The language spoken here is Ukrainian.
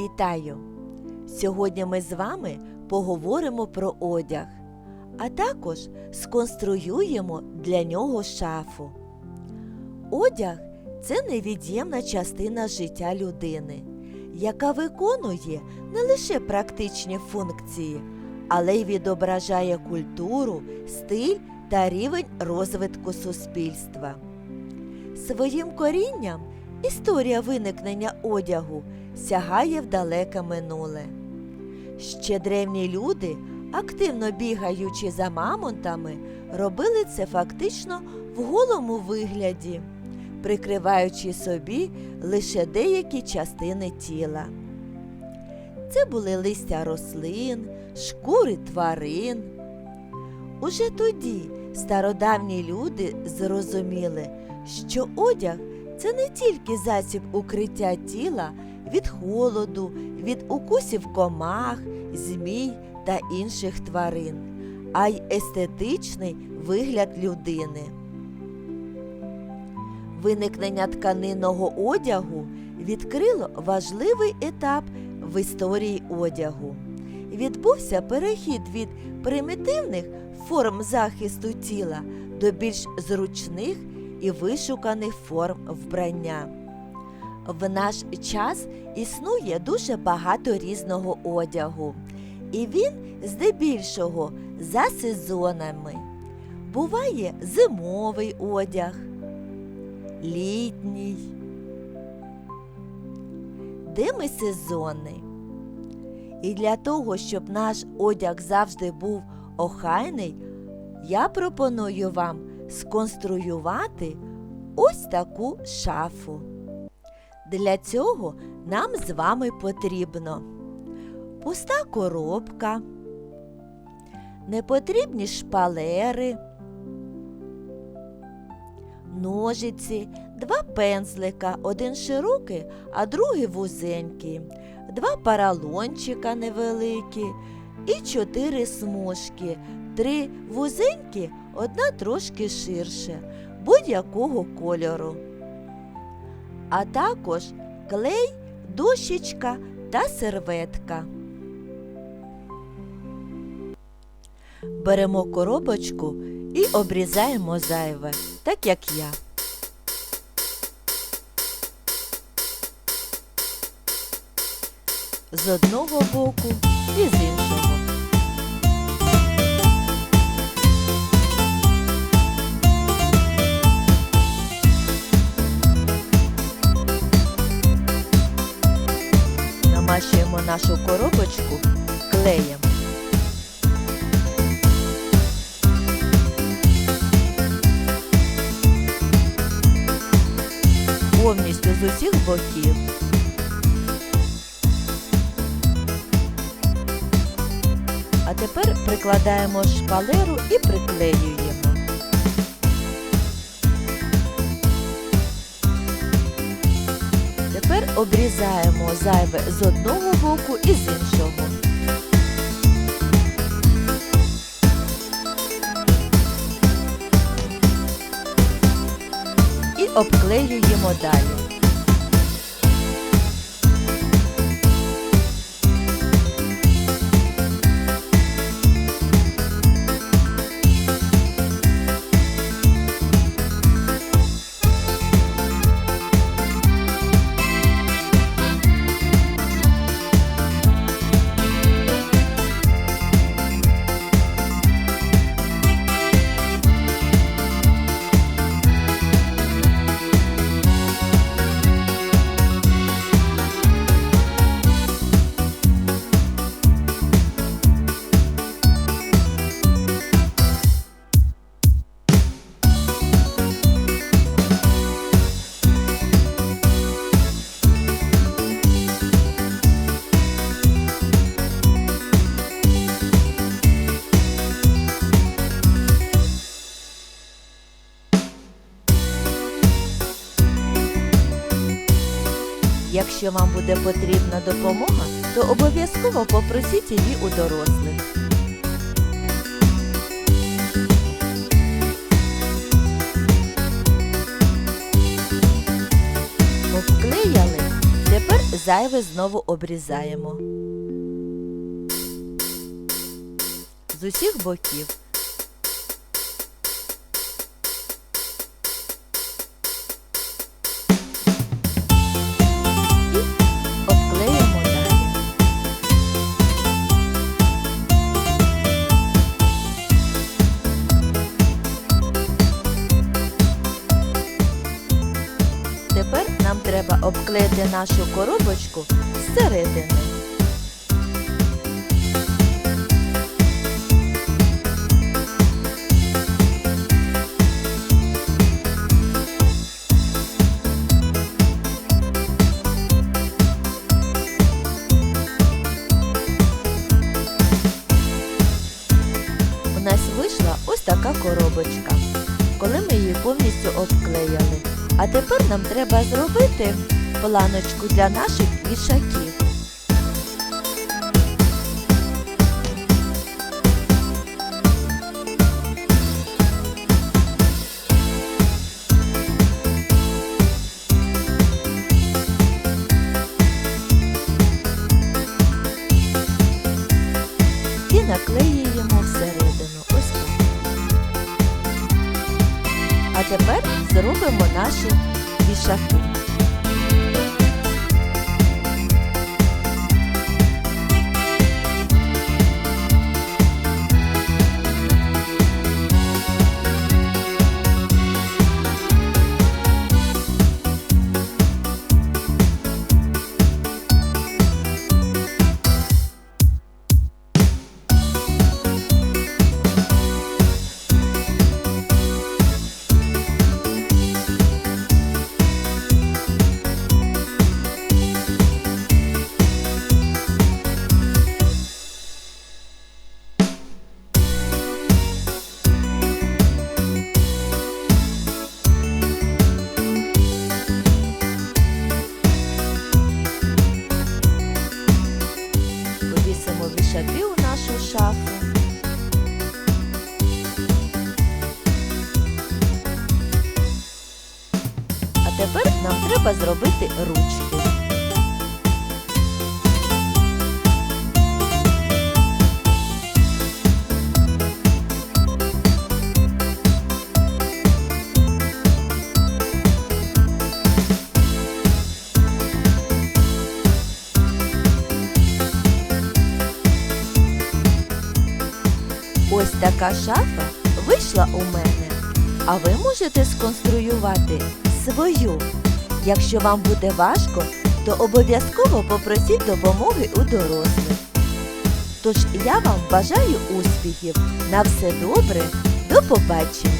Вітаю! Сьогодні ми з вами поговоримо про одяг, а також сконструюємо для нього шафу. Одяг це невід'ємна частина життя людини, яка виконує не лише практичні функції, але й відображає культуру, стиль та рівень розвитку суспільства. Своїм корінням історія виникнення одягу сягає в далеке минуле. Ще древні люди, активно бігаючи за мамонтами, робили це фактично в голому вигляді, прикриваючи собі лише деякі частини тіла. Це були листя рослин, шкури тварин. Уже тоді стародавні люди зрозуміли, що одяг це не тільки засіб укриття тіла від холоду, від укусів комах, змій та інших тварин, а й естетичний вигляд людини. Виникнення тканинного одягу відкрило важливий етап в історії одягу. Відбувся перехід від примітивних форм захисту тіла до більш зручних і вишуканих форм вбрання. В наш час існує дуже багато різного одягу, і він здебільшого за сезонами. Буває зимовий одяг, літній, демисезонний. І для того, щоб наш одяг завжди був охайний, я пропоную вам сконструювати ось таку шафу. Для цього нам з вами потрібно пуста коробка, непотрібні шпалери, ножиці, два пензлика, один широкий, а другий вузенький, два паралончика невеликі і чотири смужки, три вузенькі, одна трошки ширше, будь-якого кольору. А також клей, дощечка та серветка. Беремо коробочку і обрізаємо зайве, так як я. З одного боку і з іншого. Намащуємо нашу коробочку клеєм. Повністю з усіх боків. А тепер прикладаємо шпалеру і приклеюємо. Обрізаємо зайве з одного боку і з іншого. І обклеюємо далі. Якщо вам буде потрібна допомога, то обов'язково попросіть її у дорослих. Обклеяли. Тепер зайве знову обрізаємо. З усіх боків. Нам треба обклеїти нашу коробочку зсередини. У нас вийшла ось така коробочка, коли ми її повністю обклеїли. А тепер нам треба зробити планочку для наших вішаків. І тепер зробимо наші вішаки. Треба зробити ручки. Ось така шафа вийшла у мене. А ви можете сконструювати свою. Якщо вам буде важко, то обов'язково попросіть допомоги у дорослих. Тож я вам бажаю успіхів. На все добре, до побачення!